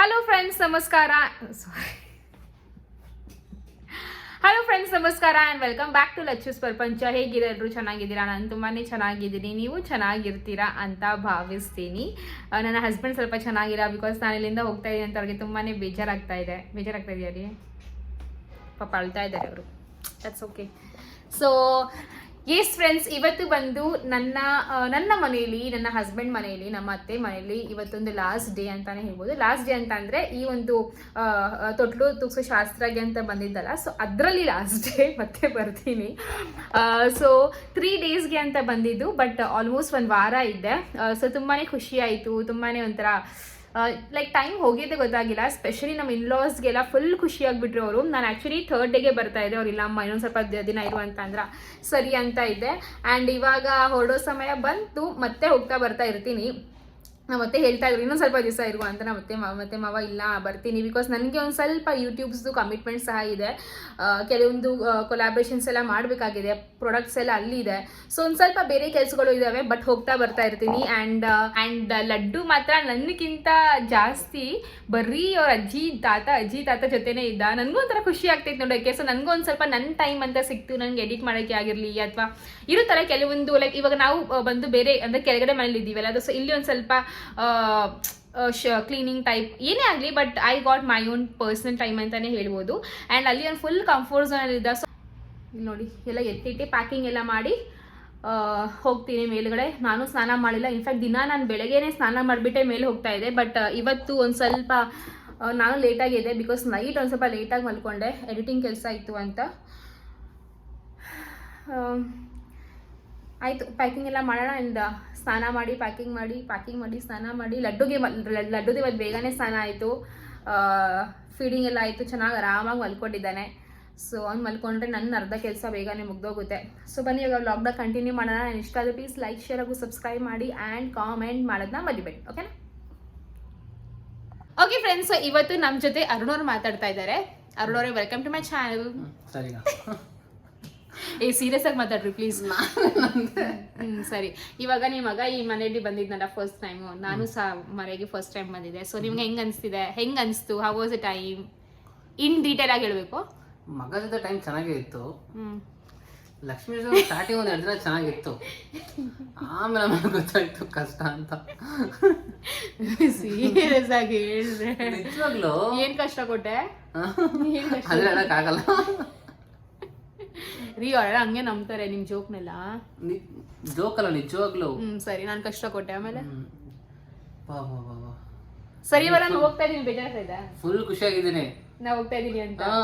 Hello friends ನಮಸ್ಕಾರ sorry hello friends ನಮಸ್ಕಾರ and welcome back to Lachchu's ಪ್ರಪಂಚ ಹೇಗಿದೆ ಎಲ್ಲರೂ ಚೆನ್ನಾಗಿದ್ದೀರಾ? ನಾನು ತುಂಬಾ ಚೆನ್ನಾಗಿದ್ದೀನಿ. ನೀವು ಚೆನ್ನಾಗಿರ್ತೀರಾ ಅಂತ ಭಾವಿಸ್ತೀನಿ. ನನ್ನ ಹಸ್ಬೆಂಡ್ ಸ್ವಲ್ಪ ಚೆನ್ನಾಗಿಲ್ಲ ಬಿಕಾಸ್ ನಾನು ಇಲ್ಲಿಂದ ಹೋಗ್ತಾ ಇದ್ದೀನಿ ಅಂತ ಅವ್ರಿಗೆ ತುಂಬಾ ಬೇಜಾರಾಗ್ತಾ ಇದೆ. ಬೇಜಾರಾಗ್ತಾ ಇದೆಯಾ ರೀ ಪಾಪ ಅಳ್ತಾ ಇದ್ದಾರೆ ಅವರು. That's okay so yes friends ಇವತ್ತು ಬಂದು ನನ್ನ ನನ್ನ ಮನೆಯಲ್ಲಿ, ನನ್ನ ಹಸ್ಬೆಂಡ್ ಮನೆಯಲ್ಲಿ, ನಮ್ಮ ಅತ್ತೆ ಮನೆಯಲ್ಲಿ ಇವತ್ತೊಂದು ಲಾಸ್ಟ್ ಡೇ ಅಂತಾನೆ ಹೇಳ್ಬೋದು. ಲಾಸ್ಟ್ ಡೇ ಅಂತ ಅಂದ್ರೆ ಈ ಒಂದು ತೊಟ್ಲು ತುಕ್ಸು ಶಾಸ್ತ್ರಗೆ ಅಂತ ಬಂದಿದ್ದಲ್ಲ. ಸೊ ಅದರಲ್ಲಿ ಲಾಸ್ಟ್ ಡೇ ಮತ್ತೆ ಬರ್ತೀನಿ. ಸೊ ತ್ರೀ ಡೇಸ್ಗೆ ಅಂತ ಬಂದಿದ್ದು ಬಟ್ ಆಲ್ಮೋಸ್ಟ್ ಒಂದು ವಾರ ಇದ್ದೆ ಸೊ ತುಂಬಾ ಖುಷಿ ಆಯಿತು. ತುಂಬಾ ಒಂಥರ ಲೈಕ್ ಟೈಮ್ ಹೋಗಿದ್ದೆ ಗೊತ್ತಾಗಿಲ್ಲ ಸ್ಪೆಷಲಿ ನಮ್ಮ ಇನ್ಲಾಸ್ಗೆಲ್ಲ ಫುಲ್ ಖುಷಿಯಾಗಿಬಿಟ್ರು ಅವರು. ನಾನು ಆ್ಯಕ್ಚುಲಿ ಥರ್ಡ್ ಡೇಗೆ ಬರ್ತಾ ಇದ್ದೆ ಅವ್ರು ಇಲ್ಲ ಅಮ್ಮ, ಇನ್ನೊಂದು ಸ್ವಲ್ಪ ದಿನ ಇರು ಅಂತಂದ್ರೆ ಸರಿ ಅಂತ ಇದ್ದೆ. ಆ್ಯಂಡ್ ಇವಾಗ ಹೊರಡೋ ಸಮಯ ಬಂತು, ಮತ್ತೆ ಹೋಗ್ತಾ ಬರ್ತಾ ಇರ್ತೀನಿ. ನಾವು ಮತ್ತೆ ಹೇಳ್ತಾ ಇದ್ರು, ಇನ್ನೊಂದು ಸ್ವಲ್ಪ ದಿವಸ ಇರುವ ಅಂತ ನಾವು ಮತ್ತೆ ಮತ್ತೆ ಮಾವ, ಇಲ್ಲ, ಬರ್ತೀನಿ. ಬಿಕಾಸ್ ನನಗೆ ಒಂದು ಸ್ವಲ್ಪ ಯೂಟ್ಯೂಬ್ಸ್ದು ಕಮಿಟ್ಮೆಂಟ್ ಸಹ ಇದೆ. ಕೆಲವೊಂದು ಕೊಲಾಬ್ರೇಷನ್ಸ್ ಎಲ್ಲ ಮಾಡಬೇಕಾಗಿದೆ ಪ್ರಾಡಕ್ಟ್ಸ್ ಎಲ್ಲ ಅಲ್ಲಿದೆ. ಸೊ ಒಂದು ಸ್ವಲ್ಪ ಬೇರೆ ಕೆಲಸಗಳು ಇದ್ದಾವೆ ಬಟ್ ಹೋಗ್ತಾ ಬರ್ತಾ ಇರ್ತೀನಿ. ಆ್ಯಂಡ್ ಆ್ಯಂಡ್ ಲಡ್ಡು ಮಾತ್ರ ನನಗಿಂತ ಜಾಸ್ತಿ ಬರೀ ಅವ್ರ ಅಜ್ಜಿ, ತಾತ ಅಜ್ಜಿ, ತಾತ ಜೊತೆನೇ ಇದ್ದ. ನನಗೂ ಒಂಥರ ಖುಷಿ ಆಗ್ತೈತೆ ನೋಡೋಕ್ಕೆ ಸೊ ನನಗೂ ಒಂದು ಸ್ವಲ್ಪ ನನ್ನ ಟೈಮ್ ಅಂತ ಸಿಕ್ತು, ನನಗೆ ಎಡಿಟ್ ಮಾಡೋಕ್ಕೆ ಆಗಿರಲಿ, ಅಥವಾ ಥರ ಕೆಲವೊಂದು ಲೈಕ್ ಇವಾಗ ನಾವು ಬಂದು ಬೇರೆ, ಅಂದರೆ ಕೆಳಗಡೆ ಮನೇಲಿ ಇದ್ದೀವಲ್ಲ ಅದು ಸೊ, ಇಲ್ಲಿ ಒಂದು ಸ್ವಲ್ಪ ಕ್ಲೀನಿಂಗ್ ಟೈಪ್ ಏನೇ ಆಗಲಿ but I got my own personal time ಅಂತಲೇ ಹೇಳ್ಬೋದು. ಆ್ಯಂಡ್ ಅಲ್ಲಿ ಒಂದು ಫುಲ್ ಕಂಫರ್ಟ್ ಝೋನಲ್ಲಿ ಇದ್ದ ಸೊ ನೋಡಿ, ಎಲ್ಲ ಎತ್ತಿಟ್ಟು ಪ್ಯಾಕಿಂಗ್ ಎಲ್ಲ ಮಾಡಿ ಹೋಗ್ತೀನಿ ಮೇಲುಗಡೆ. ನಾನು ಸ್ನಾನ ಮಾಡಿಲ್ಲ. ಇನ್ಫ್ಯಾಕ್ಟ್ ದಿನ ನಾನು ಬೆಳಗ್ಗೆನೇ ಸ್ನಾನ ಮಾಡಿಬಿಟ್ಟೆ, ಮೇಲೆ ಹೋಗ್ತಾ ಇದೆ ಬಟ್ ಇವತ್ತು ಒಂದು ಸ್ವಲ್ಪ ನಾನು ಲೇಟಾಗಿದೆ ಬಿಕಾಸ್ ನೈಟ್ ಒಂದು ಸ್ವಲ್ಪ ಲೇಟಾಗಿ ಮಲ್ಕೊಂಡೆ. ಎಡಿಟಿಂಗ್ ಕೆಲಸ ಇತ್ತು ಅಂತ. ಆಯಿತು ಪ್ಯಾಕಿಂಗ್ ಎಲ್ಲ ಮಾಡೋಣ ಆ್ಯಂಡ್ ಸ್ನಾನ ಮಾಡಿ ಪ್ಯಾಕಿಂಗ್ ಮಾಡಿ ಪ್ಯಾಕಿಂಗ್ ಮಾಡಿ, ಸ್ನಾನ ಮಾಡಿ, ಲಡ್ಡುಗೆ ಲಡ್ಡುದೇ ಇವತ್ತು ಬೇಗನೆ ಸ್ನಾನ ಆಯಿತು. ಫೀಡಿಂಗ್ ಎಲ್ಲ ಆಯಿತು, ಚೆನ್ನಾಗಿ ಆರಾಮಾಗಿ ಮಲ್ಕೊಂಡಿದ್ದಾನೆ. ಸೊ ಅವ್ನು ಮಲ್ಕೊಂಡ್ರೆ ನನ್ನ ಅರ್ಧ ಕೆಲಸ ಬೇಗನೆ ಮುಗ್ದೋಗುತ್ತೆ. ಸೊ ಬನ್ನಿ, ಇವಾಗ ಲಾಕ್ಡೌನ್ ಕಂಟಿನ್ಯೂ ಮಾಡೋಣ. ನಾನು ಇಷ್ಟ ಆದರೆ ಪ್ಲೀಸ್ ಲೈಕ್ ಶೇರ್ ಹಾಗೂ ಸಬ್ಸ್ಕ್ರೈಬ್ ಮಾಡಿ ಆ್ಯಂಡ್ ಕಾಮೆಂಟ್ ಮಾಡೋದನ್ನ ಮರಿಬೇಡಿ ಓಕೆನಾ ಓಕೆ ಫ್ರೆಂಡ್ಸ್ ಇವತ್ತು ನಮ್ಮ ಜೊತೆ ಅರುಣ್ ಅವ್ರು ಮಾತಾಡ್ತಾ ಇದ್ದಾರೆ. ಅರುಣ್ ಅವರೇ ವೆಲ್ಕಮ್ ಟು ಮೈ ಚಾನಲ್ ಏ ಸೀರಿಯಸ್ ಆಗಿ ಮಾತಾಡ್ರಿ ಪ್ಲೀಸ್ ಹ್ಮ್ ಸರಿ. ಇವಾಗ ನಿಮ್ಮ ಮಗ ಈ ಮನೆಯಲ್ಲಿ ಬಂದಿದ್ನಲ್ಲ ಫಸ್ಟ್ ಟೈಮ್ ನಾನು ಸಹ ಮನೆಗೆ ಫಸ್ಟ್ ಟೈಮ್ ಬಂದಿದ್ದೆ. ಸೊ ನಿಮ್ಗೆ ಹೆಂಗ್ ಅನಿಸ್ತಿದೆ? ಹೆಂಗ್ ಅನಿಸ್ತು? How was a time in detail ಆಗಿ ಹೇಳಬೇಕು. ಮಗ ಜೊತೆ ಟೈಮ್ ಚೆನ್ನಾಗೇ ಇತ್ತು. ಹ್ಮ್. ಲಕ್ಷ್ಮೀ ಜೊತೆ ಸ್ಟಾರ್ಟಿಂಗ್ ಒಂದು ಎರಡು ದಿನ ಚೆನ್ನಾಗಿತ್ತು. ಆಮೇಲೆ ಆಮೇಲೆ ಗೊತ್ತಾಯ್ತು ಕಷ್ಟ ಅಂತ. ಸೀರಿಯಸ್ ಆಗಿ ಹೇಳಿದ್ರೆ ನಿಜವಾಗ್ಲು? ಏನ್ ಕಷ್ಟ ಕೊಟ್ಟೆ? ಏನ್ ಕಷ್ಟ ಅದ್ರ ಹೇಳಕ್ಕಾಗಲ್ಲ. ರೀ ಅವರೆಲ್ಲ ಹಂಗೆ ನಂಬ್ತಾರೆ ನಿಮ್ ಜೋಕ್ನೆಲ್ಲ. ಜೋಕಲ್ಲ ನಿಜವಾಗ್ಲು ಹ್ಮ್ ಸರಿ ನಾನು ಕಷ್ಟ ಕೊಟ್ಟೆ ಆಮೇಲೆ ಸರಿ ಇವಾಗ ನಾನು ಹೋಗ್ತಾ ಇದೀನಿ ಬೇಜಾರ್ತಾ ಇದೆ ಫುಲ್ ಖುಷಿಯಾಗಿದ್ದೀನಿ. ನಾ ಹೋಗ್ತಾ ಇದೀನಿ ಅಂತ. ಹಾ.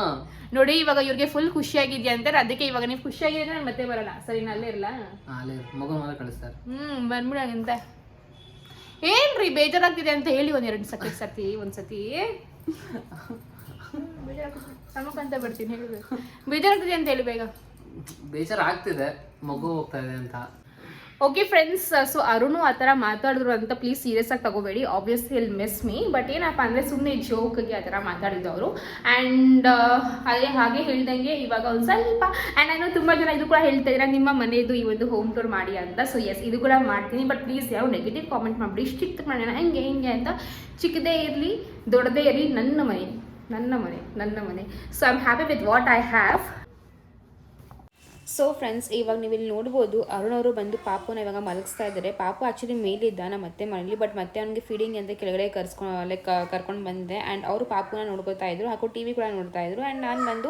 ನೋಡಿ ಇವಾಗ ಇವ್ರಿಗೆ ಫುಲ್ ಖುಷಿಯಾಗಿದ್ಯಾ ಅಂತಾರೆ ಅದಕ್ಕೆ ಇವಾಗ ನೀವು ಖುಷಿಯಾಗಿದ್ರೆ ನಾನು ಮತ್ತೆ ಬರಲ್ಲ. ಸರಿ ನಾ ಅಲ್ಲೇ ಇರಲ್ಲ ಅಲ್ಲೇ ಮಗು ಮಗ ಕಳಿಸ್ತಾರೆ. ಹ್ಮ್ ಬಂದ್ಬಿಡಂತ ಏನ್ರಿ ಬೇಜಾರಾಗ್ತಿದೆ ಅಂತ ಹೇಳಿ ಒಂದ್ ಎರಡು ಸತಿ ಸತಿ. ಒಂದ್ಸತಿ ಸಮಕ್ಕಂತ ಬರ್ತೀನಿ ಹೇಳಬೇಕು. ಬೇಜಾರಾಗ್ತಿದೆ ಅಂತ ಹೇಳಿ ಬೇಗ. ಬೇಜಾರು ಆಗ್ತಿದೆ ಮಗು ಹೋಗ್ತಾ ಇದೆ ಅಂತ. ಓಕೆ ಫ್ರೆಂಡ್ಸ್ ಸೊ ಅರುಣು ಆ ಥರ ಮಾತಾಡಿದ್ರು ಅಂತ ಪ್ಲೀಸ್ ಸೀರಿಯಸ್ ಆಗಿ ತಗೋಬೇಡಿ. ಆಬ್ವಿಯಸ್ಲಿ ಇಲ್ಲಿ ಮಿಸ್ ಮೀ ಬಟ್ ಏನಪ್ಪ ಅಂದರೆ ಸುಮ್ಮನೆ ಜೋಕ್ಗೆ ಆ ಥರ ಮಾತಾಡಿದ್ದು ಅವರು. ಆ್ಯಂಡ್ ಅದೇ ಹಾಗೆ ಹೇಳ್ದಂಗೆ ಇವಾಗ ಒಂದು ಸ್ವಲ್ಪ ಆ್ಯಂಡ್ ನಾನು ತುಂಬ ಜನ ಇದು ಕೂಡ ಹೇಳ್ತಾ ಇದ್ದೀರಾ ನಿಮ್ಮ ಮನೆಯದು ಈ ಒಂದು ಹೋಮ್ ಟೂರ್ ಮಾಡಿ ಅಂತ. ಸೊ ಎಸ್ ಇದು ಕೂಡ ಮಾಡ್ತೀನಿ. ಬಟ್ ಪ್ಲೀಸ್ ಯಾವ ನೆಗೆಟಿವ್ ಕಾಮೆಂಟ್ ಮಾಡಿಬಿಡಿ. ಇಷ್ಟು ಚಿಕ್ಕ ಮಾಡೋಣ. ಹಂಗೆ ಹಿಂಗೆ ಅಂತ. ಚಿಕ್ಕದೇ ಇರಲಿ ದೊಡ್ಡದೇ ಇರಲಿ ನನ್ನ ಮನೆ. ನನ್ನ ಮನೆ ನನ್ನ ಮನೆ. So I am happy with what I have so friends ಇವಾಗ ನೀವು ಇಲ್ಲಿ ನೋಡ್ಬೋದು ಅರುಣ್ ಅವರು ಬಂದು ಪಾಪುನ ಇವಾಗ ಮಲಗಿಸ್ತಾ ಇದ್ದಾರೆ. ಪಾಪು ಆ್ಯಕ್ಚುಲಿ ಮೇಲಿದ್ದ ನಮ್ಮ ಮತ್ತೆ ಮನೇಲಿ ಬಟ್ ಮತ್ತೆ ಅವ್ನಿಗೆ ಫೀಡಿಂಗ್ ಅಂತ ಕೆಳಗಡೆ ಕರ್ಸ್ಕೊಂಡು ಲೈಕ್ ಕರ್ಕೊಂಡು ಬಂದೆ ಆ್ಯಂಡ್ ಅವರು ಪಾಪುನ ನೋಡ್ಕೊತಾ ಇದ್ರು, ಹಾಗೂ ಟಿ ವಿ ಕೂಡ ನೋಡ್ತಾ ಇದ್ರು. ಆ್ಯಂಡ್ ನಾನು ಬಂದು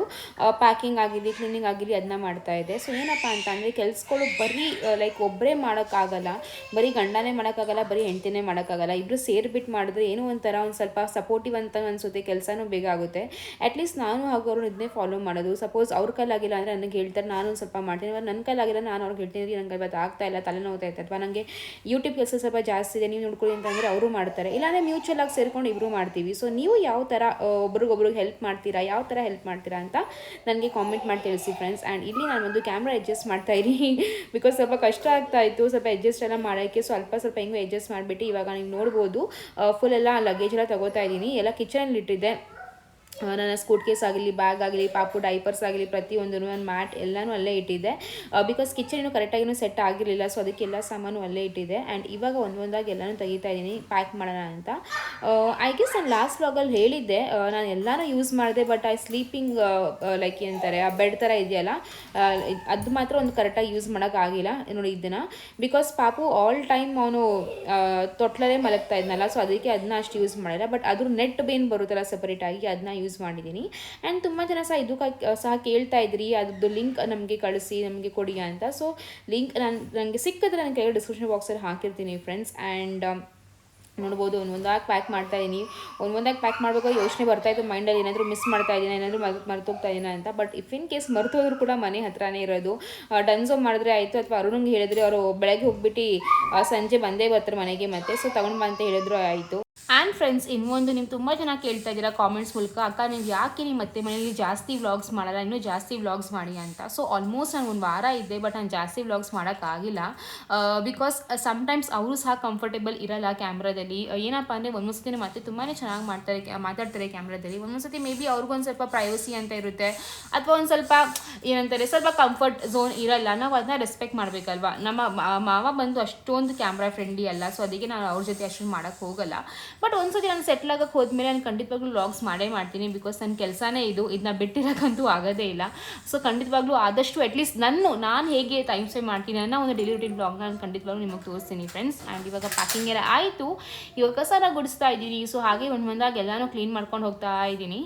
ಪ್ಯಾಕಿಂಗ್ ಆಗಿರಲಿ ಕ್ಲೀನಿಂಗ್ ಆಗಿರಲಿ ಅದನ್ನ ಮಾಡ್ತಾ ಇದ್ದೆ. ಸೊ ಏನಪ್ಪ ಅಂತ ಅಂದರೆ, ಕೆಲಸಗಳು ಬರೀ ಲೈಕ್ ಒಬ್ಬರೇ ಮಾಡೋಕ್ಕಾಗಲ್ಲ, ಬರೀ ಗಂಡನೇ ಮಾಡೋಕ್ಕಾಗಲ್ಲ, ಬರೀ ಹೆಂಡ್ತಿನೇ ಮಾಡೋಕ್ಕಾಗಲ್ಲ. ಇಬ್ಬರು ಸೇರಿಬಿಟ್ಟು ಮಾಡಿದ್ರೆ ಏನೋ ಒಂಥರ ಒಂದು ಸ್ವಲ್ಪ ಸಪೋರ್ಟಿವ್ ಅಂತ ಅನಿಸುತ್ತೆ, ಕೆಲಸನೂ ಬೇಗ ಆಗುತ್ತೆ. ಅಟ್ಲೀಸ್ಟ್ ನಾನು ಹಾಗೂ ಅವರು ಇದನ್ನೇ ಫಾಲೋ ಮಾಡೋದು. ಸಪೋಸ್ ಅವ್ರ ಕಲ್ಲಾಗಿಲ್ಲ ಅಂದರೆ ನನಗೆ ಹೇಳ್ತಾರೆ ನಾನು ಒಂದು ಸ್ವಲ್ಪ ಮಾಡ್ತೀನಿ. ಇವಾಗ ನನ್ನ ಕೈಲಾಗಿಲ್ಲ ನಾನು ಅವ್ರಿಗೆ ಹೇಳ್ತೀನಿ ನಂಗೆ ಇವತ್ತು ಆಗ್ತಾ ಇಲ್ಲ, ತಲೆನೋವ್ತಾ ಇತ್ತು ಅಥವಾ ನನಗೆ ಯೂಟ್ಯೂಬ್ ಕೆಲಸ ಸ್ವಲ್ಪ ಜಾಸ್ತಿ ಇದೆ, ನೀವು ನೋಡ್ಕೊಳ್ಳಿ ಅಂತಂದರೆ ಅವರು ಮಾಡ್ತಾರೆ. ಇಲ್ಲಾಂದರೆ ಮ್ಯೂಚುವಲ್ ಆಗಿ ಸೇರ್ಕೊಂಡು ಇಬ್ಬರು ಮಾಡ್ತೀವಿ. ಸೊ ನೀವು ಯಾವ ಥರ ಒಬ್ರಿಗೊಬ್ರಿಗೆ ಹೆಲ್ಪ್ ಮಾಡ್ತೀರಾ, ಯಾವ ಥರ ಹೆಲ್ಪ್ ಮಾಡ್ತೀರಾ ಅಂತ ನನಗೆ ಕಾಮೆಂಟ್ ಮಾಡಿ ತಿಳಿಸಿ ಫ್ರೆಂಡ್ಸ್ ಆ್ಯಂಡ್ ಇಲ್ಲಿ ನಾನು ಒಂದು ಕ್ಯಾಮ್ರಾ ಅಡ್ಜಸ್ಟ್ ಮಾಡ್ತಾ ಇದ್ದೀನಿ. ಬಿಕಾಸ್ ಸ್ವಲ್ಪ ಕಷ್ಟ ಆಗ್ತಾ ಇತ್ತು, ಸ್ವಲ್ಪ ಅಡ್ಜಸ್ಟ್ ಎಲ್ಲ ಮಾಡೋಕ್ಕೆ ಸ್ವಲ್ಪ ಸ್ವಲ್ಪ ಹೆಂಗೆ ಅಡ್ಜಸ್ಟ್ ಮಾಡಿಬಿಟ್ಟು ಇವಾಗ ನೀವು ನೋಡ್ಬೋದು. ಫುಲ್ ಎಲ್ಲ ಲಗೇಜ್ ಎಲ್ಲ ತಗೋತಾ ಇದ್ದೀನಿ. ಎಲ್ಲ ಕಿಚನಲ್ಲಿ ಇಟ್ಟಿದ್ದೆ. ನನ್ನ ಸ್ಕೂಟ್ ಕೇಸ್ ಆಗಲಿ, ಬ್ಯಾಗ್ ಆಗಲಿ, ಪಾಪು ಡೈಪರ್ಸ್ ಆಗಲಿ ಪ್ರತಿಯೊಂದು ನನ್ನ ಮ್ಯಾಟ್ ಎಲ್ಲನೂ ಅಲ್ಲೇ ಇಟ್ಟಿದ್ದೆ. ಬಿಕಾಸ್ ಕಿಚನ್ ಇನ್ನೂ ಕರೆಕ್ಟಾಗಿನೂ ಸೆಟ್ ಆಗಿರಲಿಲ್ಲ ಸೊ ಅದಕ್ಕೆಲ್ಲ ಸಾಮಾನು ಅಲ್ಲೇ ಇಟ್ಟಿದ್ದೆ. ಆ್ಯಂಡ್ ಇವಾಗ ಒಂದೊಂದಾಗಿ ಎಲ್ಲನೂ ತೆಗಿತಾ ಇದ್ದೀನಿ ಪ್ಯಾಕ್ ಮಾಡೋಣ ಅಂತ. ಐ ಗೆಸ್ ನಾನು ಲಾಸ್ಟ್ ವ್ಲಾಗಲ್ಲಿ ಹೇಳಿದ್ದೆ ನಾನು ಎಲ್ಲನೂ ಯೂಸ್ ಮಾಡಿದೆ ಬಟ್ ಐ ಸ್ಲೀಪಿಂಗ್ ಲೈಕ್ ಏನಂತಾರೆ, ಆ ಬೆಡ್ ಥರ ಇದೆಯಲ್ಲ ಅದು ಮಾತ್ರ ಒಂದು ಕರೆಕ್ಟಾಗಿ ಯೂಸ್ ಮಾಡೋಕ್ಕಾಗಿಲ್ಲ ನೋಡಿ ಇದನ್ನು ಬಿಕಾಸ್ ಪಾಪು ಆಲ್ ಟೈಮ್ ಅವನು ತೊಟ್ಲಲ್ಲೇ ಮಲಗ್ತಾ ಇದ್ನಲ್ಲ ಸೊ ಅದಕ್ಕೆ ಅದನ್ನ ಅಷ್ಟು ಯೂಸ್ ಮಾಡಿಲ್ಲ ಬಟ್ ಅದ್ರ ನೆಟ್ ಬೇನ್ ಬರುತ್ತಲ್ಲ ಸಪರೇಟಾಗಿ ಅದನ್ನ ಯೂಸ್ ಮಾಡಿದ್ದೀನಿ ಆ್ಯಂಡ್ ತುಂಬ ಜನ ಸಹ ಇದು ಸಹ ಕೇಳ್ತಾ ಇದ್ರಿ, ಅದ್ರದ್ದು ಲಿಂಕ್ ನಮಗೆ ಕಳಿಸಿ, ನಮಗೆ ಕೊಡಿ ಅಂತ. ಸೊ ಲಿಂಕ್ ನಾನು ನನಗೆ ಸಿಕ್ಕಿದ್ರೆ ನಾನು ಕೆಳಗೆ ಡಿಸ್ಕ್ರಿಪ್ಷನ್ ಬಾಕ್ಸಲ್ಲಿ ಹಾಕಿರ್ತೀನಿ ಫ್ರೆಂಡ್ಸ್ ಆ್ಯಂಡ್ ನೋಡ್ಬೋದು, ಒಂದೊಂದಾಗಿ ಪ್ಯಾಕ್ ಮಾಡ್ತಾ ಇದ್ದೀನಿ ಒಂದೊಂದಾಗಿ ಪ್ಯಾಕ್ ಮಾಡಬೇಕು, ಯೋಚನೆ ಬರ್ತಾ ಇತ್ತು ಮೈಂಡಲ್ಲಿ ಏನಾದರೂ ಮಿಸ್ ಮಾಡ್ತಾ ಇದ್ದೀನಿ ಏನಾದರೂ ಮರ್, ಮರ್ತೋಗ್ತಾ ಇದ್ದೀನಿ ಅಂತ. ಬಟ್ ಇಫ್ ಇನ್ ಕೇಸ್ ಮರ್ತೋದ್ರು ಕೂಡ ಮನೆ ಹತ್ರನೇ ಇರೋದು. ಡನ್ಸೋ ಮಾಡಿದ್ರೆ ಆಯಿತು. ಅಥವಾ ಅರುಣಂಗೆ ಹೇಳಿದ್ರೆ, ಅವರು ಬೆಳಗ್ಗೆ ಹೋಗ್ಬಿಟ್ಟು ಸಂಜೆ ಬಂದೇ ಬರ್ತಾರೆ ಮನೆಗೆ ಮತ್ತೆ. ಸೊ ತಗೊಂಡು ಬಾ ಅಂತ ಹೇಳಿದ್ರು ಆಯಿತು. ಆ್ಯಂಡ್ ಫ್ರೆಂಡ್ಸ್ ಇನ್ನೊಂದು ನೀವು ತುಂಬ ಜನ ಕೇಳ್ತಾ ಇದ್ದೀರಾ ಕಾಮೆಂಟ್ಸ್ ಮೂಲಕ. ಅಕ್ಕ, ನೀವು ಯಾಕೆ ನೀವು ಮತ್ತೆ ಮನೆಯಲ್ಲಿ ಜಾಸ್ತಿ ವ್ಲಾಗ್ಸ್ ಮಾಡಲ್ಲ? ಇನ್ನೂ ಜಾಸ್ತಿ ವ್ಲಾಗ್ಸ್ ಮಾಡಿ ಅಂತ. ಸೊ ಆಲ್ಮೋಸ್ಟ್ ನಾನು ಒಂದು ವಾರ ಇದ್ದೆ ಬಟ್ ನಾನು ಜಾಸ್ತಿ ವ್ಲಾಗ್ಸ್ ಮಾಡೋಕ್ಕಾಗಿಲ್ಲ ಬಿಕಾಸ್ ಸಮ್ಟೈಮ್ಸ್ ಅವರು ಸಹ ಕಂಫರ್ಟೇಬಲ್ ಇರಲ್ಲ ಕ್ಯಾಮ್ರಾದಲ್ಲಿ ಏನಪ್ಪ ಅಂದರೆ ಒಂದೊಂದು ಸತಿ ಮತ್ತೆ ತುಂಬಾ ಚೆನ್ನಾಗಿ ಮಾಡ್ತಾರೆ ಮಾತಾಡ್ತಾರೆ ಕ್ಯಾಮ್ರಾದಲ್ಲಿ ಒಂದೊಂದು ಸತಿ ಮೇ ಬಿ ಅವ್ರಿಗೊಂದು ಸ್ವಲ್ಪ ಪ್ರೈವಸಿ ಅಂತ ಇರುತ್ತೆ. ಅಥವಾ ಒಂದು ಸ್ವಲ್ಪ, ಏನಂತಾರೆ, ಸ್ವಲ್ಪ ಕಂಫರ್ಟ್ ಝೋನ್ ಇರಲ್ಲ. ನಾವು ಅದನ್ನ ರೆಸ್ಪೆಕ್ಟ್ ಮಾಡಬೇಕಲ್ವಾ? ನಮ್ಮ ಮಾವ ಬಂದು ಅಷ್ಟೊಂದು ಕ್ಯಾಮ್ರಾ ಫ್ರೆಂಡ್ಲಿ ಅಲ್ಲ. ಸೊ ಅದಕ್ಕೆ ನಾನು ಅವ್ರ ಜೊತೆ ಅಷ್ಟೊಂದು ಮಾಡೋಕ್ಕೆ ಹೋಗಲ್ಲ. ಬಟ್ ಒಂದ್ಸತಿ ನಾನು ಸೆಟ್ಲ್ ಆಗಕ್ಕೆ ಹೋದ್ಮೇಲೆ ನಾನು ಖಂಡಿತವಾಗ್ಲೂ ವ್ಲಾಗ್ಸ್ ಮಾಡೇ ಮಾಡ್ತೀನಿ ಬಿಕಾಸ್ ನನ್ನ ಕೆಲಸನೇ ಇದು ಇದನ್ನ ಬಿಟ್ಟಿರೋಕ್ಕಂತೂ ಆಗೋದೇ ಇಲ್ಲ. ಸೊ ಖಂಡಿತವಾಗ್ಲೂ ಆದಷ್ಟು ಅಟ್ಲೀಸ್ಟ್ ನಾನು ನಾನು ಹೇಗೆ ಟೈಮ್ ಸೇವ್ ಮಾಡ್ತೀನಿ ಅನ್ನೋ ಒಂದು ಡೈಲಿ ರುಟೀನ್ ನಾನು ಖಂಡಿತವಾಗ್ಲೂ ನಿಮಗೆ ತೋರಿಸ್ತೀನಿ ಫ್ರೆಂಡ್ಸ್ ಆ್ಯಂಡ್ ಇವಾಗ ಪ್ಯಾಕಿಂಗ್ ಎಲ್ಲ ಆಯಿತು. ಇವಾಗ ಕಸನ ಗುಡಿಸ್ತಾ ಇದ್ದೀನಿ. ಸೊ ಹಾಗೆ ಒಂದು ಒಂದಾಗ ಎಲ್ಲನೂ ಕ್ಲೀನ್ ಮಾಡ್ಕೊಂಡು ಹೋಗ್ತಾ ಇದ್ದೀನಿ.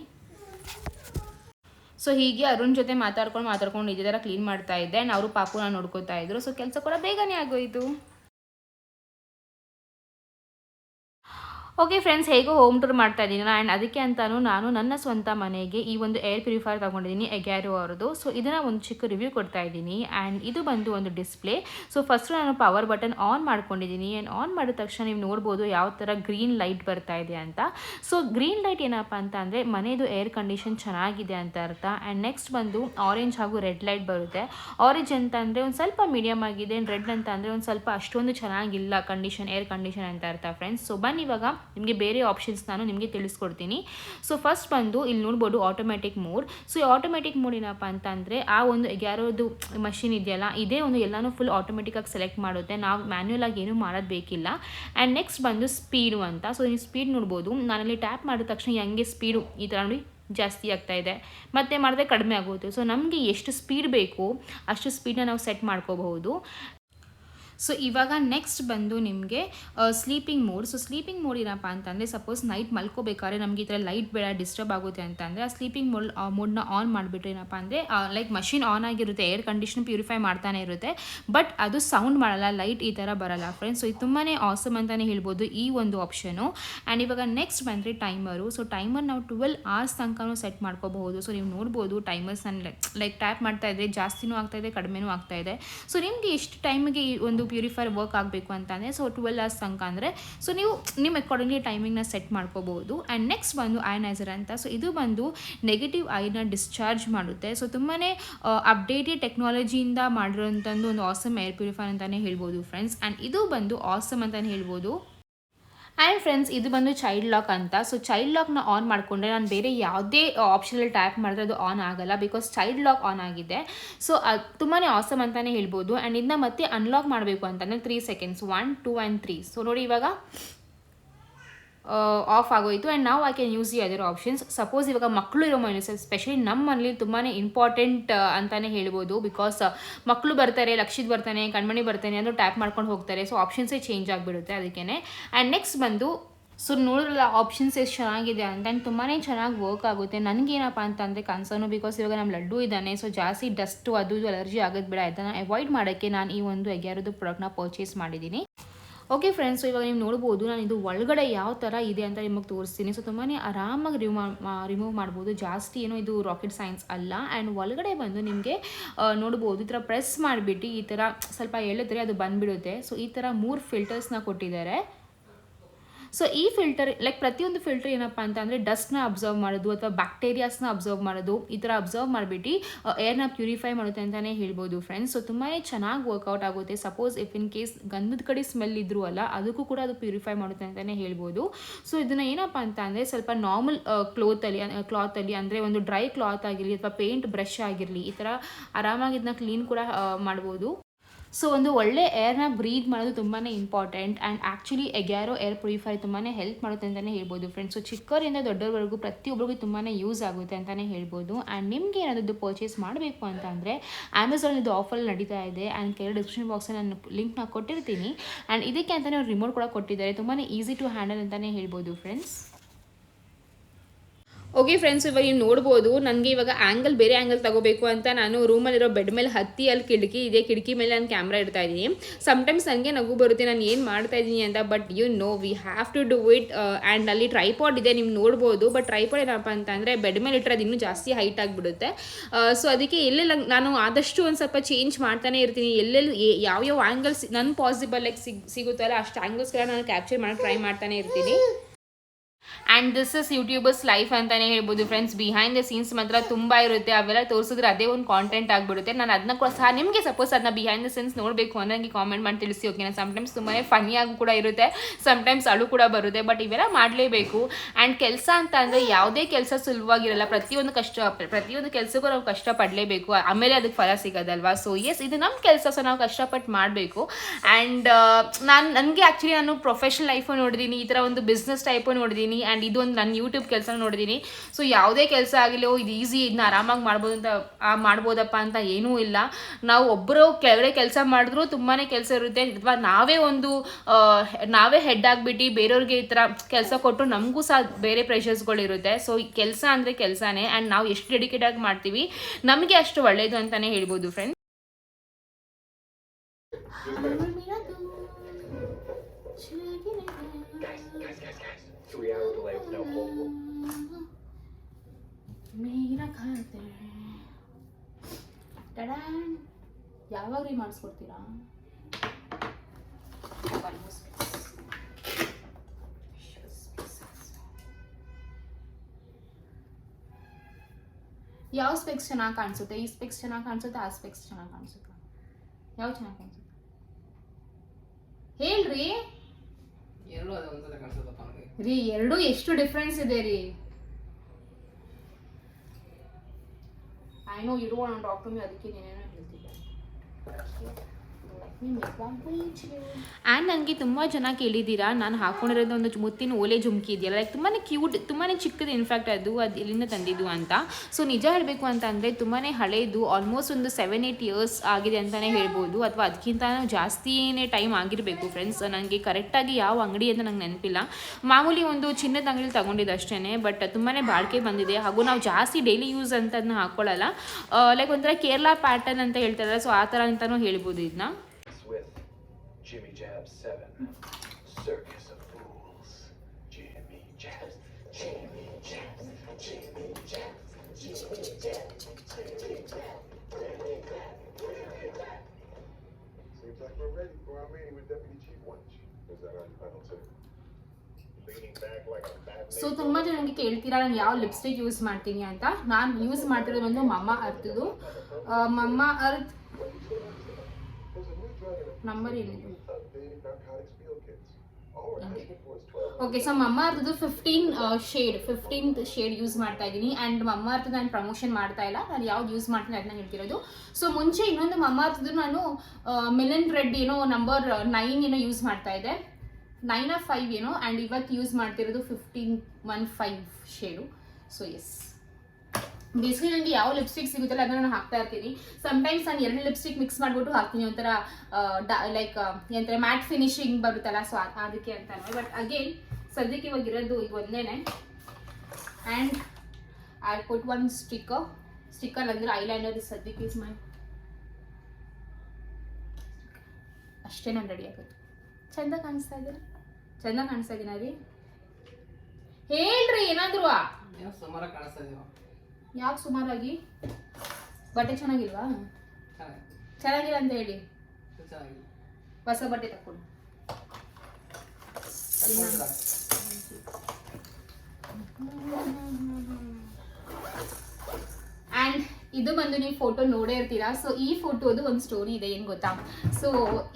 ಸೊ ಹೀಗೆ ಅರುಣ್ ಜೊತೆ ಮಾತಾಡ್ಕೊಂಡು ಮಾತಾಡ್ಕೊಂಡು ಇದೇ ಥರ ಕ್ಲೀನ್ ಮಾಡ್ತಾ ಇದ್ದೆ. ಆ್ಯಂಡ್ ಅವರು ಪಾಪುನ ನೋಡ್ಕೋತಾ ಇದ್ರು. ಸೊ ಕೆಲಸ ಕೂಡ ಬೇಗನೆ ಆಗೋಯ್ತು. ಓಕೆ ಫ್ರೆಂಡ್ಸ್ ಹೇಗೋ ಹೋಮ್ ಟೂರ್ ಮಾಡ್ತಾ ಇದ್ದೀನಿ ಆ್ಯಂಡ್ ಅದಕ್ಕೆ ಅಂತಲೂ ನಾನು ನನ್ನ ಸ್ವಂತ ಮನೆಗೆ ಈ ಒಂದು ಏರ್ ಪ್ಯೂರಿಫೈರ್ ತೊಗೊಂಡಿದ್ದೀನಿ ಎಗ್ಯಾರೋ ಅವ್ರದ್ದು. ಸೊ ಇದನ್ನು ಒಂದು ಚಿಕ್ಕ ರಿವ್ಯೂ ಕೊಡ್ತಾ ಇದ್ದೀನಿ. ಆ್ಯಂಡ್ ಇದು ಬಂದು ಒಂದು ಡಿಸ್ಪ್ಲೇ ಸೊ ಫಸ್ಟ್ ನಾನು ಪವರ್ ಬಟನ್ ಆನ್ ಮಾಡ್ಕೊಂಡಿದ್ದೀನಿ. ಆ್ಯಂಡ್ ಆನ್ ಮಾಡಿದ ತಕ್ಷಣ ನೀವು ನೋಡ್ಬೋದು ಯಾವ ಥರ ಗ್ರೀನ್ ಲೈಟ್ ಬರ್ತಾ ಇದೆ ಅಂತ. ಸೊ ಗ್ರೀನ್ ಲೈಟ್ ಏನಪ್ಪ ಅಂತ ಅಂದರೆ ಮನೆಯದು ಏರ್ ಕಂಡೀಷನ್ ಚೆನ್ನಾಗಿದೆ ಅಂತ ಅರ್ಥ. ಆ್ಯಂಡ್ ನೆಕ್ಸ್ಟ್ ಬಂದು ಆರೆಂಜ್ ಹಾಗೂ ರೆಡ್ ಲೈಟ್ ಬರುತ್ತೆ. ಆರೆಂಜ್ ಅಂತ ಅಂದರೆ ಒಂದು ಸ್ವಲ್ಪ ಮೀಡಿಯಮ್ ಆಗಿದೆ. ಆ್ಯಂಡ್ ರೆಡ್ ಅಂತ ಅಂದರೆ ಒಂದು ಸ್ವಲ್ಪ ಅಷ್ಟೊಂದು ಚೆನ್ನಾಗಿಲ್ಲ ಕಂಡೀಷನ್ ಏರ್ ಕಂಡೀಷನ್ ಅಂತ ಅರ್ಥ ಫ್ರೆಂಡ್ಸ್ ಸೊ ಬನ್ನಿ ಇವಾಗ ನಿಮಗೆ ಬೇರೆ ಆಪ್ಷನ್ಸ್ ನಾನು ನಿಮಗೆ ತಿಳಿಸ್ಕೊಡ್ತೀನಿ. ಸೊ ಫಸ್ಟ್ ಬಂದು ಇಲ್ಲಿ ನೋಡ್ಬೋದು ಆಟೋಮ್ಯಾಟಿಕ್ ಮೋಡ್ ಸೊ ಈ ಆಟೋಮ್ಯಾಟಿಕ್ ಮೋಡ್ ಏನಪ್ಪ ಅಂತ ಅಂದರೆ ಆ ಒಂದು ಯಾರೋದು ಮಷಿನ್ ಇದೆಯಲ್ಲ, ಇದೇ ಒಂದು ಎಲ್ಲನೂ ಫುಲ್ ಆಟೋಮೆಟಿಕ್ಕಾಗಿ ಸೆಲೆಕ್ಟ್ ಮಾಡುತ್ತೆ. ನಾವು ಮ್ಯಾನ್ಯಲ್ ಆಗಿ ಏನೂ ಮಾಡೋದು ಬೇಕಿಲ್ಲ. ಆ್ಯಂಡ್ ನೆಕ್ಸ್ಟ್ ಬಂದು ಸ್ಪೀಡು ಅಂತ. ಸೊ ನೀವು ಸ್ಪೀಡ್ ನೋಡ್ಬೋದು. ನಾನಲ್ಲಿ ಟ್ಯಾಪ್ ಮಾಡಿದ ತಕ್ಷಣ ಹೆಂಗೆ ಸ್ಪೀಡು ಈ ಥರ ನೋಡಿ ಜಾಸ್ತಿ ಆಗ್ತಾ ಇದೆ. ಮತ್ತೆ ಮಾಡಿದ್ರೆ ಕಡಿಮೆ ಆಗುತ್ತೆ ಸೊ ನಮಗೆ ಎಷ್ಟು ಸ್ಪೀಡ್ ಬೇಕು ಅಷ್ಟು ಸ್ಪೀಡನ್ನ ನಾವು ಸೆಟ್ ಮಾಡ್ಕೋಬಹುದು. ಸೊ ಇವಾಗ ನೆಕ್ಸ್ಟ್ ಬಂದು ನಿಮಗೆ sleeping mode so sleeping mode ಏನಪ್ಪ ಅಂತಂದರೆ ಸಪೋಸ್ ನೈಟ್ ಮಲ್ಕೋಬೇಕಾದ್ರೆ ನಮಗೆ ಈ ಥರ ಲೈಟ್ ಬೇಡ ಡಿಸ್ಟರ್ಬ್ ಆಗುತ್ತೆ ಅಂತಂದರೆ, ಆ ಸ್ಲೀಪಿಂಗ್ ಮೋಡ್ ಮೋಡ್ನ ಆನ್ ಮಾಡಿಬಿಟ್ರೆ ಏನಪ್ಪ ಅಂದರೆ ಲೈಕ್ ಮಷಿನ್ ಆನ್ ಆಗಿರುತ್ತೆ ಏರ್ ಕಂಡೀಷನ್ ಪ್ಯೂರಿಫೈ ಮಾಡ್ತಾನೆ ಇರುತ್ತೆ ಬಟ್ ಅದು ಸೌಂಡ್ ಮಾಡಲ್ಲ ಲೈಟ್ ಈ ಥರ ಬರಲ್ಲ ಫ್ರೆಂಡ್ಸ್ ಸೊ ಇದು ತುಂಬಾ ಆಸಮ್ ಅಂತಲೇ ಹೇಳ್ಬೋದು ಈ ಒಂದು ಆಪ್ಷನು ಆ್ಯಂಡ್ ಇವಾಗ ನೆಕ್ಸ್ಟ್ ಬಂದರೆ ಟೈಮರು ಸೊ ಟೈಮರ್ ನಾವು ಟ್ವೆಲ್ ಅವರ್ಸ್ ತನಕನೂ ಸೆಟ್ ಮಾಡ್ಕೋಬಹುದು. ಸೊ ನೀವು ನೋಡ್ಬೋದು ಟೈಮರ್ಸ್ ನಾನು ಲೈಕ್ ಟ್ಯಾಪ್ ಮಾಡ್ತಾ ಇದ್ದರೆ ಜಾಸ್ತಿನೂ ಆಗ್ತಾ ಇದೆ, ಕಡಿಮೆನೂ ಆಗ್ತಾ ಇದೆ. ಸೊ ನಿಮಗೆ ಎಷ್ಟು ಟೈಮಿಗೆ ಈ ಒಂದು ಪ್ಯೂರಿಫೈರ್ ವರ್ಕ್ ಆಗಬೇಕು ಅಂತಂದರೆ ಸೊ ಟ್ವೆಲ್ ಅವರ್ಸ್ ತನಕ ಅಂದರೆ ಸೊ ನೀವು ನಿಮ್ಮ ಅಕಾರ್ಡಿಂಗ್ಲಿ ಟೈಮಿಂಗ್ನ ಸೆಟ್ ಮಾಡ್ಕೋಬಹುದು ಆ್ಯಂಡ್ ನೆಕ್ಸ್ಟ್ ಬಂದು ಅಯನೈಸರ್ ಅಂತ. ಸೊ ಇದು ಬಂದು ನೆಗೆಟಿವ್ ಐನ ಡಿಸ್ಚಾರ್ಜ್ ಮಾಡುತ್ತೆ. ಸೊ ತುಂಬಾ ಅಪ್ಡೇಟೆಡ್ ಟೆಕ್ನಾಲಜಿಯಿಂದ ಮಾಡಿರೋಂಥದ್ದು ಒಂದು ಆಸಮ್ ಏರ್ ಪ್ಯೂರಿಫೈರ್ ಅಂತಲೇ ಹೇಳ್ಬೋದು ಫ್ರೆಂಡ್ಸ್ ಆ್ಯಂಡ್ ಇದು ಬಂದು ಆಸಮ್ ಅಂತಲೇ ಹೇಳ್ಬೋದು. ಆ್ಯಂಡ್ ಫ್ರೆಂಡ್ಸ್ ಇದು ಬಂದು ಚೈಲ್ಡ್ ಲಾಕ್ ಅಂತ. ಸೊ ಚೈಲ್ಡ್ ಲಾಕ್ನ ಆನ್ ಮಾಡಿಕೊಂಡ್ರೆ ನಾನು ಬೇರೆ ಯಾವುದೇ ಆಪ್ಷನಲ್ಲಿ ಟ್ಯಾಪ್ ಮಾಡಿದ್ರೆ ಅದು ಆನ್ ಆಗಲ್ಲ ಬಿಕಾಸ್ ಚೈಲ್ಡ್ ಲಾಕ್ ಆನ್ ಆಗಿದೆ. ಸೊ ಅದು ತುಂಬಾ ಆಸಮ್ ಅಂತಲೇ ಹೇಳ್ಬೋದು. ಆ್ಯಂಡ್ ಇದನ್ನ ಮತ್ತೆ ಅನ್ಲಾಕ್ ಮಾಡಬೇಕು ಅಂತಂದರೆ three seconds one two and three so ನೋಡಿ ಇವಾಗ. ಆಫ್ ಆಗೋಯಿತು. ಆ್ಯಂಡ್ ನಾವು I can use the other options suppose ಇವಾಗ ಮಕ್ಕಳು ಇರೋ ಮೈನಸ್ ಸ್ಪೆಷಲಿ ನಮ್ಮ ಮನೇಲಿ ತುಂಬಾ ಇಂಪಾರ್ಟೆಂಟ್ ಅಂತಲೇ ಹೇಳ್ಬೋದು. ಬಿಕಾಸ್ ಮಕ್ಕಳು ಬರ್ತಾರೆ, ಲಕ್ಷಿತ್ ಬರ್ತಾನೆ, ಕಣ್ಮಣಿ ಬರ್ತಾನೆ ಅದು ಟ್ಯಾಪ್ ಮಾಡ್ಕೊಂಡು ಹೋಗ್ತಾರೆ. ಸೊ ಆಪ್ಷನ್ಸೇ ಚೇಂಜ್ ಆಗಿಬಿಡುತ್ತೆ ಅದಕ್ಕೇ ಆ್ಯಂಡ್ ನೆಕ್ಸ್ಟ್ ಬಂದು ಸೊ ನೋಡಿರಲ್ಲ ಆಪ್ಷನ್ಸ್ ಎಷ್ಟು ಚೆನ್ನಾಗಿದೆ ಅಂತ. ಆ್ಯಂಡ್ ತುಂಬಾ ಚೆನ್ನಾಗಿ ವರ್ಕ್ ಆಗುತ್ತೆ. ನನಗೇನಪ್ಪ ಅಂತಂದರೆ ಕನ್ಸರ್ನು ಬಿಕಾಸ್ ಇವಾಗ ನಮ್ಮ ಲಡ್ಡು ಇದ್ದಾನೆ. ಸೊ ಜಾಸ್ತಿ ಡಸ್ಟು ಅದು ಇದು ಅಲರ್ಜಿ ಆಗೋದು ಬೇಡ. ಅದನ್ನು ಅವಾಯ್ಡ್ ಮಾಡೋಕ್ಕೆ ನಾನು ಈ ಒಂದು ಎಗ್ಯಾರದು ಪ್ರಾಡಕ್ಟ್ನ ಪರ್ಚೇಸ್ ಮಾಡಿದ್ದೀನಿ. ಓಕೆ ಫ್ರೆಂಡ್ಸ್ ಇವಾಗ ನೀವು ನೋಡ್ಬೋದು ನಾನು ಇದು ಒಳಗಡೆ ಯಾವ ಥರ ಇದೆ ಅಂತ ನಿಮಗೆ ತೋರಿಸ್ತೀನಿ. ಸೊ ತುಂಬಾ ಆರಾಮಾಗಿ ರಿಮೂವ್ ರಿಮೂವ್ ಮಾಡ್ಬೋದು. ಜಾಸ್ತಿ ಏನೋ ಇದು ರಾಕೆಟ್ ಸೈನ್ಸ್ ಅಲ್ಲ. ಆ್ಯಂಡ್ ಒಳಗಡೆ ಬಂದು ನಿಮಗೆ ನೋಡ್ಬೋದು, ಈ ಥರ ಪ್ರೆಸ್ ಮಾಡಿಬಿಟ್ಟು ಈ ಥರ ಸ್ವಲ್ಪ ಎಳೆದ್ರೆ ಅದು ಬಂದುಬಿಡುತ್ತೆ. ಸೊ ಈ ಥರ ಮೂರು ಫಿಲ್ಟರ್ಸ್ನ ಕೊಟ್ಟಿದ್ದಾರೆ. ಸೊ ಈ ಫಿಲ್ಟರ್ ಲೈಕ್ ಪ್ರತಿಯೊಂದು ಫಿಲ್ಟರ್ ಏನಪ್ಪ ಅಂತ ಅಂದರೆ ಡಸ್ಟ್ನ ಅಬ್ಸರ್ವ್ ಮಾಡೋದು ಅಥವಾ ಬ್ಯಾಕ್ಟೀರಿಯಾಸ್ನ ಅಬ್ಸರ್ವ್ ಮಾಡೋದು, ಈ ಥರ ಅಬ್ಸರ್ವ್ ಮಾಡಿಬಿಟ್ಟು ಏರ್ನ ಪ್ಯೂರಿಫೈ ಮಾಡುತ್ತೆ ಅಂತಲೇ ಹೇಳ್ಬೋದು ಫ್ರೆಂಡ್ಸ್ ಸೊ ತುಂಬಾ ಚೆನ್ನಾಗಿ ವರ್ಕೌಟ್ ಆಗುತ್ತೆ. ಸಪೋಸ್ ಇಫ್ ಇನ್ ಕೇಸ್ ಗಂಧದ ಕಡೆ ಸ್ಮೆಲ್ ಇದ್ರೂ ಅಲ್ಲ, ಅದಕ್ಕೂ ಕೂಡ ಅದು ಪ್ಯೂರಿಫೈ ಮಾಡುತ್ತೆ ಅಂತಲೇ ಹೇಳ್ಬೋದು. ಸೊ ಇದನ್ನು ಏನಪ್ಪ ಅಂತ ಅಂದರೆ ಸ್ವಲ್ಪ ನಾರ್ಮಲ್ ಕ್ಲೋತಲ್ಲಿ ಕ್ಲಾತಲ್ಲಿ ಅಂದರೆ ಒಂದು ಡ್ರೈ ಕ್ಲಾತ್ ಆಗಿರಲಿ ಅಥವಾ ಪೇಂಟ್ ಬ್ರಷ್ ಆಗಿರಲಿ, ಈ ಥರ ಆರಾಮಾಗಿ ಇದನ್ನ ಕ್ಲೀನ್ ಕೂಡ ಮಾಡ್ಬೋದು. ಸೊ ಒಂದು ಒಳ್ಳೆ ಏರ್ನ ಬ್ರೀದ್ ಮಾಡೋದು ತುಂಬಾ important and actually Agaro air purify ತುಂಬಾ ಹೆಲ್ಪ್ ಮಾಡುತ್ತೆ ಅಂತಲೇ ಹೇಳ್ಬೋದು ಫ್ರೆಂಡ್ಸ್ ಸೊ ಚಿಕ್ಕವರಿಂದ ದೊಡ್ಡವರೆಗೂ ಪ್ರತಿಯೊಬ್ಬರಿಗೂ ತುಂಬಾ ಯೂಸ್ ಆಗುತ್ತೆ ಅಂತಲೇ ಹೇಳ್ಬೋದು. ಆ್ಯಂಡ್ ನಿಮಗೆ ಏನಾದರೂ ಪರ್ಚೇಸ್ ಮಾಡಬೇಕು ಅಂತ ಅಂದರೆ ಇದು ಆಫರ್ ನಡೀತಾ ಇದೆ ಆ್ಯಂಡ್ ಕೆಲವು ಡಿಸ್ಕ್ರಿಪ್ಷನ್ ಬಾಕ್ಸಲ್ಲಿ ನಾನು ಲಿಂಕ್ನ ಕೊಟ್ಟಿರ್ತೀನಿ. ಆ್ಯಂಡ್ ಇದಕ್ಕೆ ಅಂತಲೇ ಅವ್ರು ರಿಮೋಟ್ ಕೂಡ ಕೊಟ್ಟಿದ್ದಾರೆ. ತುಂಬಾ ಈಸಿ ಟು ಹ್ಯಾಂಡಲ್ ಅಂತಲೇ ಹೇಳ್ಬೋದು ಫ್ರೆಂಡ್ಸ್ ಓಕೆ ಫ್ರೆಂಡ್ಸ್ ಇವಾಗ ನೀವು ನೋಡ್ಬೋದು, ನನಗೆ ಇವಾಗ ಆ್ಯಂಗಲ್ ಬೇರೆ ಆ್ಯಂಗಲ್ ತಗೋಬೇಕು ಅಂತ ನಾನು ರೂಮಲ್ಲಿರೋ ಬೆಡ್ ಮೇಲೆ ಹತ್ತಿ ಅಲ್ಲಿ ಕಿಟಕಿ ಇದೆ, ಕಿಟಕಿ ಮೇಲೆ ನಾನು ಕ್ಯಾಮ್ರಾ ಇಡ್ತಾ ಇದ್ದೀನಿ. ಸಮ್ಟೈಮ್ಸ್ ನನಗೆ ನಗು ಬರುತ್ತೆ, ನಾನು ಏನು ಮಾಡ್ತಾ ಇದ್ದೀನಿ ಅಂತ but you know we have to do it and ಅಲ್ಲಿ ಟ್ರೈಪಾಡ್ ಇದೆ, ನೀವು ನೋಡ್ಬೋದು ಬಟ್ ಟ್ರೈಪಾಡ್ ಏನಪ್ಪ ಅಂತಂದರೆ ಬೆಡ್ ಮೇಲೆ ಇಟ್ಟರೆ ಅದು ಇನ್ನೂ ಜಾಸ್ತಿ ಹೈಟ್ ಆಗಿಬಿಡುತ್ತೆ. ಸೊ ಅದಕ್ಕೆ ಎಲ್ಲೆಲ್ಲ ನಾನು ಆದಷ್ಟು ಒಂದು ಸ್ವಲ್ಪ ಚೇಂಜ್ ಮಾಡ್ತಾನೆ ಇರ್ತೀನಿ. ಎಲ್ಲೆಲ್ಲಿ ಯಾವ್ಯಾವ ಆ್ಯಂಗಲ್ಸ್ ನನ್ನ ಪಾಸಿಬಲ್ ಲೈಕ್ ಸಿಗ್, ಸಿಗುತ್ತಲ್ಲ, ಅಷ್ಟು ಆ್ಯಂಗಲ್ಸ್ಗಳ ನಾನು ಕ್ಯಾಪ್ಚರ್ ಮಾಡೋಕ್ಕೆ ಟ್ರೈ ಮಾಡ್ತಾನೆ ಇರ್ತೀನಿ. And this is YouTubers life ಅಂತಲೇ ಹೇಳ್ಬೋದು ಫ್ರೆಂಡ್ಸ್ ಬಿಹೈಂಡ್ ದ ಸೀನ್ಸ್ ಮಾತ್ರ ತುಂಬ ಇರುತ್ತೆ. ಅವೆಲ್ಲ ತೋರಿಸಿದ್ರೆ ಅದೇ ಒಂದು ಕಾಂಟೆಂಟ್ ಆಗಿಬಿಡುತ್ತೆ. ನಾನು ಅದನ್ನ ಕೂಡ ಸಹ ನಿಮಗೆ ಸಪೋಸ್ ಅದನ್ನ ಬಿಹೈಂಡ್ ದ ಸೀನ್ಸ್ ನೋಡಬೇಕು ಅಂದರೆ ನನಗೆ ಕಾಮೆಂಟ್ ಮಾಡಿ ತಿಳಿಸಿ ಓಕೆನಾ ಸಮ್ಟೈಮ್ಸ್ ತುಂಬಾ ಫನಿಯಾಗಿ ಕೂಡ ಇರುತ್ತೆ. ಸಮ್ಟೈಮ್ಸ್ ಅಳು ಕೂಡ ಬರುತ್ತೆ ಬಟ್ ಇವೆಲ್ಲ ಮಾಡಲೇಬೇಕು. ಆ್ಯಂಡ್ ಕೆಲಸ ಅಂತ ಅಂದರೆ ಯಾವುದೇ ಕೆಲಸ ಸುಲಭವಾಗಿರಲ್ಲ. ಪ್ರತಿಯೊಂದು ಕಷ್ಟ, ಪ್ರತಿಯೊಂದು ಕೆಲಸಕ್ಕೂ ನಾವು ಕಷ್ಟಪಡಲೇಬೇಕು. ಆಮೇಲೆ ಅದಕ್ಕೆ ಫಲ ಸಿಗೋದಲ್ವಾ? ಸೊ ಎಸ್ ಇದು ನಮ್ಮ ಕೆಲಸ ಸೊ ನಾವು ಕಷ್ಟಪಟ್ಟು ಮಾಡಬೇಕು. ಆ್ಯಂಡ್ ನಾನು, ನನಗೆ ಆ್ಯಕ್ಚುಲಿ ನಾನು ಪ್ರೊಫೆಷನಲ್ ಲೈಫು ನೋಡಿದ್ದೀನಿ ಈ ಥರ ಒಂದು ಬಿಸ್ನೆಸ್ ಟೈಪು ನೋಡಿದ್ದೀನಿ ಆ್ಯಂಡ್ ಇದೊಂದು ನನ್ನ ಯೂಟ್ಯೂಬ್ ಕೆಲಸ ನೋಡಿದ್ದೀನಿ. ಸೊ ಯಾವುದೇ ಕೆಲಸ ಆಗಿಲ್ಲೋ ಇದು ಈಸಿ ಇದನ್ನ ಆರಾಮಾಗಿ ಮಾಡ್ಬೋದು ಅಂತ ಮಾಡ್ಬೋದಪ್ಪ ಅಂತ ಏನೂ ಇಲ್ಲ. ನಾವು ಒಬ್ಬರು ಕೆಳಗಡೆ ಕೆಲಸ ಮಾಡಿದ್ರೂ ತುಂಬಾ ಕೆಲಸ ಇರುತ್ತೆ. ಅಥವಾ ನಾವೇ ಒಂದು ನಾವೇ ಹೆಡ್ ಆಗಿಬಿಟ್ಟು ಬೇರೆಯವ್ರಿಗೆ ಈ ಥರ ಕೆಲಸ ಕೊಟ್ಟು ನಮಗೂ ಸಹ ಬೇರೆ ಪ್ರೆಷರ್ಸ್ಗಳು ಇರುತ್ತೆ. ಸೊ ಕೆಲಸ ಅಂದರೆ ಕೆಲಸನೇ ಆ್ಯಂಡ್ ನಾವು ಎಷ್ಟು ಡೆಡಿಕೇಟ್ ಆಗಿ ಮಾಡ್ತೀವಿ, ನಮಗೆ ಅಷ್ಟು ಒಳ್ಳೆಯದು ಅಂತಲೇ ಹೇಳ್ಬೋದು friends Three hour delay with no hold. ಯಾವಾಗ ರೀ ಮಾಡಿಸ್ಕೊಡ್ತೀರಾ? ಯಾವ ಸ್ಪೆಕ್ಸ್ ಚೆನ್ನಾಗಿ ಕಾಣಿಸುತ್ತೆ? ಈ ಸ್ಪೆಕ್ಸ್ ಚೆನ್ನಾಗಿ ಕಾಣಿಸುತ್ತೆ ಆ ಸ್ಪೆಕ್ಸ್ ಚೆನ್ನಾಗಿ ಕಾಣಿಸುತ್ತೆ? ಯಾವ ಚೆನ್ನಾಗಿ ಕಾಣಿಸುತ್ತೆ? ಹೇಳ್ರಿ. ಎರಡು ಅದೇ ಒಂದ್ಸಲ ಕಾಣಿಸುತ್ತಪ್ಪ. ರೀ ಎರಡು ಎಷ್ಟು ಡಿಫ್ರೆನ್ಸ್ ಇದೆ ರೀ. I know you don't doctor ಅದಕ್ಕೆ ನೀನೇನೋ ಹೇಳ್ತಿದ್ದೆ. ಆ್ಯಂಡ್ ನನಗೆ ತುಂಬ ಜನ ಕೇಳಿದ್ದೀರಾ? ನಾನು ಹಾಕೊಂಡಿರೋದು ಒಂದು ಮುತ್ತಿನ ಓಲೆ ಜುಮ್ಕಿ ಇದೆಯಲ್ಲ ಲೈಕ್ ತುಂಬಾ ಕ್ಯೂಟ್ ತುಂಬಾ ಚಿಕ್ಕದು ಇನ್ಫ್ಯಾಕ್ಟ್ ಅದು ಅದು ಎಲ್ಲಿಂದ ತಂದಿದ್ದು ಅಂತ. ಸೊ ನಿಜ ಹೇಳಬೇಕು ಅಂತ ಅಂದರೆ ತುಂಬಾ ಹಳೆಯದು ಆಲ್ಮೋಸ್ಟ್ ಒಂದು ಸೆವೆನ್ ಏಯ್ಟ್ ಇಯರ್ಸ್ ಆಗಿದೆ ಅಂತಲೇ ಹೇಳ್ಬೋದು. ಅಥವಾ ಅದಕ್ಕಿಂತ ಜಾಸ್ತಿಯೇ ಟೈಮ್ ಆಗಿರಬೇಕು ಫ್ರೆಂಡ್ಸ್ ನನಗೆ ಕರೆಕ್ಟಾಗಿ ಯಾವ ಅಂಗಡಿ ಅಂತ ನಂಗೆ ನೆನಪಿಲ್ಲ. ಮಾಮೂಲಿ ಒಂದು ಚಿನ್ನದ ಅಂಗಡಿಲಿ ತಗೊಂಡಿದ್ದು ಅಷ್ಟೇ ಬಟ್ ತುಂಬಾ ಬಾಳಿಕೆ ಬಂದಿದೆ. ಹಾಗೂ ನಾವು ಜಾಸ್ತಿ ಡೈಲಿ ಯೂಸ್ ಅಂತ ಅದನ್ನ ಹಾಕ್ಕೊಳ್ಳಲ್ಲ ಲೈಕ್ ಒಂಥರ ಕೇರಳ ಪ್ಯಾಟರ್ನ್ ಅಂತ ಹೇಳ್ತಾರಲ್ಲ ಸೊ ಆ ಥರ ಅಂತಲೂ ಹೇಳ್ಬೋದು ಇದನ್ನ Jimmy Jab 7. Circus of Fools. Jimmy Jab. Jimmy Jab. Jimmy Jab. Jimmy Jab. Jimmy Jab. Seems like we're ready for our meeting with Deputy Chief Winch. Is that on your panel too? Leaning back like a bad so ತುಂಬ ಜನ ನನಗೆ ಕೇಳ್ತೀರಾ ನಾನು ಯಾವ lipstick use ಮಾಡ್ತೀನಿ ಅಂತ ನಾನು use ಮಾಡ್ತಿರೋದು ಒಂದು ಮಮ್ಮ ಅರ್ಥದು ಮಮ್ಮ ಅರ್ತ್ is 12 ಓಕೆ ಸೊ ಮಮ್ಮ ಅರ್ಥದ್ದು fifteen shade fifteen shade use ಮಾಡ್ತಾ ಇದ್ದೀನಿ ಆ್ಯಂಡ್ ಮಮ್ಮ ಅರ್ಥದ್ದು ನಾನು ಪ್ರಮೋಷನ್ ಮಾಡ್ತಾ ಇಲ್ಲ. ನಾನು ಯಾವ್ದು ಯೂಸ್ ಮಾಡ್ತೀನಿ ಅದನ್ನ ಹೇಳ್ತಿರೋದು. ಸೊ ಮುಂಚೆ ಇನ್ನೊಂದು ಮಮ್ಮ ಅರ್ಥದ್ದು ನಾನು ಮಿಲನ್ ರೆಡ್ ಏನೋ ನಂಬರ್ ನೈನ್ ಏನೋ ಯೂಸ್ ಮಾಡ್ತಾ ಇದ್ದೆ. ನೈನ್ ಆಫ್ ಫೈವ್ ಏನೋ ಆ್ಯಂಡ್ ಇವತ್ತು ಯೂಸ್ ಮಾಡ್ತಿರೋದು fifteen one five shade so yes ಬೇಸಿಗೆ ನನಗೆ ಯಾವ ಲಿಪ್ಸ್ಟಿಕ್ ಸಿಗುತ್ತಲ್ಲ ಅದನ್ನ ನಾನು ಹಾಕ್ತಾ ಇರ್ತೀನಿ. ಸಮ್ಟೈಮ್ಸ್ ನಾನು ಎರಡು ಲಿಪ್ಸ್ಟಿಕ್ ಮಿಕ್ಸ್ ಮಾಡಿಬಿಟ್ಟು ಹಾಕ್ತೀನಿ. ಒಂಥರ ಲೈಕ್ ಏನಂತಾರೆ ಮ್ಯಾಟ್ ಫಿನಿಶಿಂಗ್ ಬರುತ್ತಲ್ಲ ಸೊ ಅದಕ್ಕೆ ಅಂತ ಬಟ್ ಅಗೇನ್ ಸದ್ಯಕ್ಕೆ ಇವಾಗ ಇರೋದು ಈಗ ಒಂದೇನೆ. And I put one sticker sticker ಅಂದರೆ ಐಲೈನರ್ ಸದ್ಯಕ್ಕೆ ಯೂಸ್ ಮೈ ಅಷ್ಟೇ ನಾನು ರೆಡಿ ಆಗೋದು. ಚಂದ ಕಾಣಿಸ್ತಾ ಇದ್ದೀರಾ ಚಂದ ಕಾಣಿಸ್ತಾ ಇದೀನ ರೀ ಹೇಳ್ರಿ, ಏನಾದ್ರು. ಯಾಕೆ ಸುಮಾರಾಗಿ? ಬಟ್ಟೆ ಚೆನ್ನಾಗಿಲ್ವಾ? ಚೆನ್ನಾಗಿ ಚೆನ್ನಾಗಿಲ್ಲ ಅಂತ ಹೇಳಿ. ಹೊಸ ಬಟ್ಟೆ ತಕ್ಕೊಂಡು? ಆ್ಯಂಡ್ ಇದು ಬಂದು ನೀವು ಫೋಟೋ ನೋಡೇ ಇರ್ತೀರಾ? ಸೊ ಈ ಫೋಟೋದು ಒಂದು ಸ್ಟೋರಿ ಇದೆ ಏನು ಗೊತ್ತಾ? ಸೊ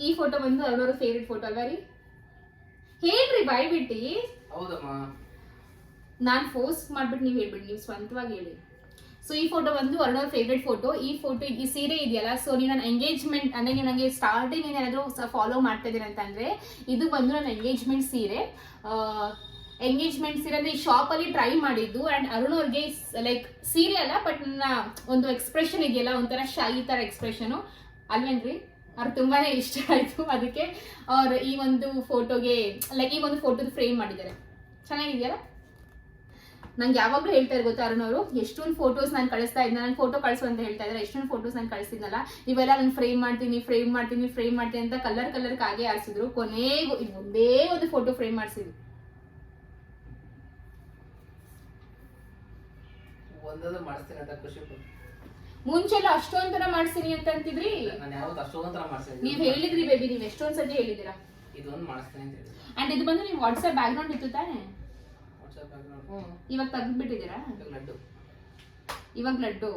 ಈ ಫೋಟೋ ಬಂದು ಅಲ್ವರು ಫೇವ್ರೆಟ್ ಫೋಟೋ ಅಲ್ವಾ ರೀ? ಹೇಳ್ರಿ ಬಾಯ್ಬಿಟ್ಟು. ಹೌದಮ್ಮ. ನಾನು ಫೋರ್ಸ್ ಮಾಡ್ಬಿಟ್ಟು ನೀವು ಹೇಳ್ಬಿಡಿ ನೀವು ಸ್ವಂತವಾಗಿ ಹೇಳಿ. ಸೊ ಈ ಫೋಟೋ ಬಂದು ಅರುಣವ್ರ ಫೇವ್ರೆಟ್ ಫೋಟೋ ಈ ಫೋಟೋ ಈ ಸೀರೆ ಇದೆಯಲ್ಲ ಸೊ ನೀವು ನನ್ನ ಎಂಗೇಜ್ಮೆಂಟ್ ಅಂದರೆ ನನಗೆ ಸ್ಟಾರ್ಟಿಂಗ್ ಏನಾದರೂ ಫಾಲೋ ಮಾಡ್ತಾ ಇದ್ದೀರ ಅಂತಂದರೆ, ಇದು ಬಂದು ನನ್ನ ಎಂಗೇಜ್ಮೆಂಟ್ ಸೀರೆ. ಎಂಗೇಜ್ಮೆಂಟ್ ಸೀರೆ ಅಂದರೆ ಈ ಶಾಪಲ್ಲಿ ಟ್ರೈ ಮಾಡಿದ್ದು ಆ್ಯಂಡ್ ಅರುಣ್ ಅವ್ರಿಗೆ ಲೈಕ್ ಸೀರೆ ಅಲ್ಲ ಬಟ್ ನನ್ನ ಒಂದು ಎಕ್ಸ್ಪ್ರೆಷನ್ ಇದೆಯಲ್ಲ, ಒಂಥರ ಶಾಯಿ ಥರ ಎಕ್ಸ್ಪ್ರೆಷನು ಅಲ್ವೇನ್ರಿ ಅವ್ರು ತುಂಬಾ ಇಷ್ಟ ಆಯಿತು ಅದಕ್ಕೆ ಅವ್ರು ಈ ಒಂದು ಫೋಟೋಗೆ ಲೈಕ್ ಈ ಒಂದು ಫೋಟೋದು ಫ್ರೇಮ್ ಮಾಡಿದ್ದಾರೆ. ಚೆನ್ನಾಗಿದೆಯಲ್ಲ? ನಂಗೆ ಯಾವಾಗಲೂ ಹೇಳ್ತಾ ಇದ್ರು ಗೊತ್ತಾ ಅರುಣ್ ಅವರು? ಎಷ್ಟೊಂದು ಫೋಟೋಸ್ ನಾನು ಕಳಿಸ್ತಾ ಇದ್ದೆ ನಾನು ಫೋಟೋ ಕಳಿಸು ಅಂತ ಹೇಳ್ತಾ ಇದ್ದಾರೆ ಎಷ್ಟೊಂದು ಫೋಟೋಸ್ ನಾನು ಕಳಿಸಿದ್ನಲ್ಲ? ಇವೆಲ್ಲ ನಾನು ಫ್ರೇಮ್ ಮಾಡ್ತೀನಿ ಫ್ರೇಮ್ ಮಾಡ್ತೀನಿ ಫ್ರೇಮ್ ಮಾಡ್ತೀನಿ ಅಂತ ಕಲರ್ ಕಲರ್ ಕಾಗೆ ಆರಿಸಿದ್ರು ಕೊನೆಗೂ ಇದು ಒಂದೇ ಒಂದು ಫೋಟೋ ಫ್ರೇಮ್ ಮಾಡಿಸಿದ್ರು. ಮುಂಚೆ ಎಲ್ಲ ಅಷ್ಟೊಂದರ ಮಾಡ್ತೀನಿ ಅಂತ ಅಂತಿದ್ರಿ? ನೀವ್ ಹೇಳಿದ್ರಿ ಬೇಬಿ ನೀವ್ ಎಷ್ಟೊಂದ್ ಸತಿ ಹೇಳಿದಿರಾ ಇದೊಂದು ಮಾಡಿಸ್ತೀನಿ ಅಂಡ್ ಇದು ಬಂದು ನೀವು ವಾಟ್ಸ್ಆಪ್ ಬ್ಯಾಕ್ಗ್ರೌಂಡ್ ಇತ್ತು ತಾನೆ? ಇವಾಗ ತೆಗೆದ್ಬಿಟ್ಟಿದ್ದೀರಾ? ಲಡ್ಡು. ಇವಾಗ ಲಡ್ಡು.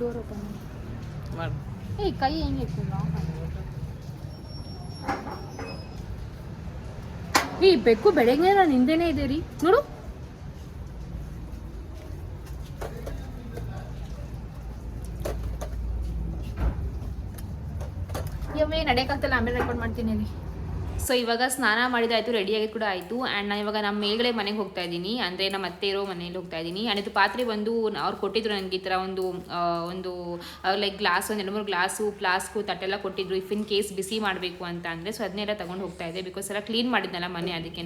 ಡೋರ್ ಓಪನ್ ಮಾಡಿ. ಏಯ್ ಕೈ ಹೆಂಗೆ ಇಟ್ಟಿಲ್ಲ ಈ ಬೆಕ್ಕು ಬೆಳಗ್ಗೆ ನಾನು ಹಿಂದೆನೇ ಇದೆ ರೀ. ನೋಡು. ನಡೆಯಕ್ಕಾಗ್ತಲ್ಲ ಆಮೇಲೆ ರೆಕಾರ್ಡ್ ಮಾಡ್ತೀನಿ ರೀ ಸೊ ಇವಾಗ ಸ್ನಾನ ಮಾಡಿದಾಯ್ತು ರೆಡಿಯಾಗಿ ಕೂಡ ಆಯಿತು. ಆ್ಯಂಡ್ ನಾನು ಇವಾಗ ನಮ್ಮ ಮೇಲ್ಗಡೆ ಮನೆಗೆ ಹೋಗ್ತಾ ಇದ್ದೀನಿ. ಅಂದರೆ ನಮ್ಮ ಅತ್ತೆ ಇರೋ ಮನೇಲಿ ಹೋಗ್ತಾ ಇದ್ದೀನಿ. ಆ್ಯಂಡ್ ಇದು ಪಾತ್ರೆ ಬಂದು ಅವ್ರು ಕೊಟ್ಟಿದ್ರು ನನಗೆ ಈ ಥರ ಒಂದು ಒಂದು ಲೈಕ್ ಗ್ಲಾಸ್ ಒಂದು ಎರಡು ಮೂರು ಗ್ಲಾಸು ಫ್ಲಾಸ್ಕು ತಟ್ಟೆಲ್ಲ ಕೊಟ್ಟಿದ್ರು. ಇಫ್ ಇನ್ ಕೇಸ್ ಬಿಸಿ ಮಾಡಬೇಕು ಅಂತ ಅಂದರೆ. ಸೊ ಅದನ್ನೆಲ್ಲ ತೊಗೊಂಡು ಹೋಗ್ತಾ ಇದೆ ಬಿಕಾಸ್ ಎಲ್ಲ ಕ್ಲೀನ್ ಮಾಡಿದ್ನಲ್ಲ ಮನೆ ಅದಕ್ಕೆ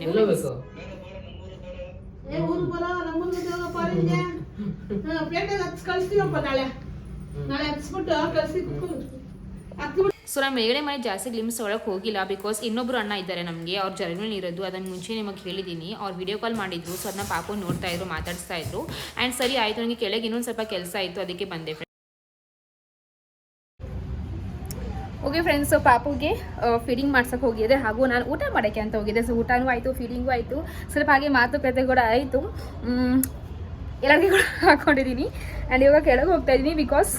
ನಾಳೆ. ನಾಳೆ ಹಚ್ಬಿಟ್ಟು ಕಳ್ಸಿ ಸೊ ನಮ್ಮ ಮೇಲ್ಗಡೆ ಮನೆ ಜಾಸ್ತಿ ಗ್ಲಿಮ್ಸ್ ಒಳಗೆ ಹೋಗಿಲ್ಲ ಬಿಕಾಸ್ ಇನ್ನೊಬ್ರು ಅಣ್ಣ ಇದ್ದಾರೆ ನಮಗೆ. ಅವ್ರ ಜರ್ನಲ್ ಇರೋದು. ಅದನ್ನು ಮುಂಚೆ ನಿಮಗೆ ಹೇಳಿದ್ದೀನಿ ಅವ್ರು ವಿಡಿಯೋ ಕಾಲ್ ಮಾಡಿದ್ರು. ಸೊ ಅದನ್ನ ಪಾಪು ನೋಡ್ತಾ ಇದ್ರು, ಮಾತಾಡಿಸ್ತಾ ಇದ್ರು. ಆ್ಯಂಡ್ ಸರಿ ಆಯಿತು. ನನಗೆ ಕೆಳಗೆ ಇನ್ನೊಂದು ಸ್ವಲ್ಪ ಕೆಲಸ ಆಯಿತು ಅದಕ್ಕೆ ಬಂದೆ ಓಕೆ ಫ್ರೆಂಡ್ಸ್ ಪಾಪುಗೆ ಫೀಡಿಂಗ್ ಮಾಡ್ಸೋಕೆ ಹೋಗಿದ್ದೆ. ಹಾಗೂ ನಾನು ಊಟ ಮಾಡೋಕ್ಕೆ ಅಂತ ಹೋಗಿದ್ದೆ. ಸೊ ಊಟನೂ ಆಯಿತು ಫೀಡಿಂಗೂ ಆಯಿತು. ಸ್ವಲ್ಪ ಹಾಗೆ ಮಾತುಕತೆ ಕೂಡ ಆಯಿತು. ಎಲ್ಲರಿಗೂ ಕೂಡ ಹಾಕ್ಕೊಂಡಿದ್ದೀನಿ ಆ್ಯಂಡ್ ಇವಾಗ ಕೆಳಗೆ ಹೋಗ್ತಾ ಇದ್ದೀನಿ ಬಿಕಾಸ್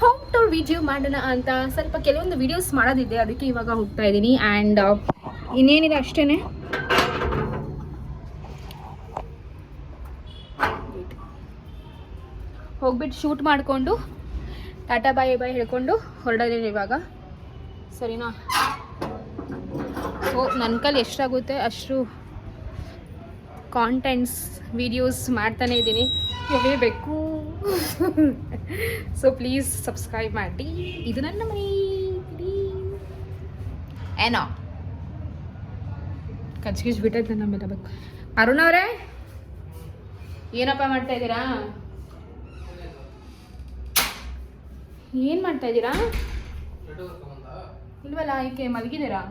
ಹೋಮ್ ಟೂರ್ ವಿಡಿಯೋ ಮಾಡೋಣ ಅಂತ ಸ್ವಲ್ಪ ಕೆಲವೊಂದು ವಿಡಿಯೋಸ್ ಮಾಡೋದಿದೆ, ಅದಕ್ಕೆ ಇವಾಗ ಹೋಗ್ತಾ ಇದ್ದೀನಿ. ಆ್ಯಂಡ್ ಇನ್ನೇನಿದೆ ಅಷ್ಟೇ ಹೋಗ್ಬಿಟ್ಟು ಶೂಟ್ ಮಾಡಿಕೊಂಡು, ಟಾಟಾ ಬಾಯ್ ಬಾಯ್ ಹೇಳ್ಕೊಂಡು ಹೊರಡೋದೇನು ಇವಾಗ? ಸರಿನಾ? ಸೊ ನನ್ನ ಕೈಲಿ ಎಷ್ಟಾಗುತ್ತೆ ಅಷ್ಟು ಕಾಂಟೆಂಟ್ಸ್ ವಿಡಿಯೋಸ್ ಮಾಡ್ತಾನೆ ಇದ್ದೀನಿ. ಇವೇ ಬೇಕು. ಸೊ ಪ್ಲೀಸ್ ಸಬ್ಸ್ಕ್ರೈಬ್ ಮಾಡಿ ಇದು ನನ್ನ ಮನೆ ಏನೋ ಕಚ್ಕಿಸ್ ಬಿಟ್ಟೈತೆ ನನ್ನ ಮೇಲೆ ಬೇಕು ಅರುಣ್ ಅವರೇ ಏನಪ್ಪ ಮಾಡ್ತಾ ಇದ್ದೀರಾ ಏನು ಮಾಡ್ತಾ ಇದ್ದೀರಾ ಇಲ್ವಲ್ಲ ಈಕೆ ಮಲಗಿದ್ದೀರಾ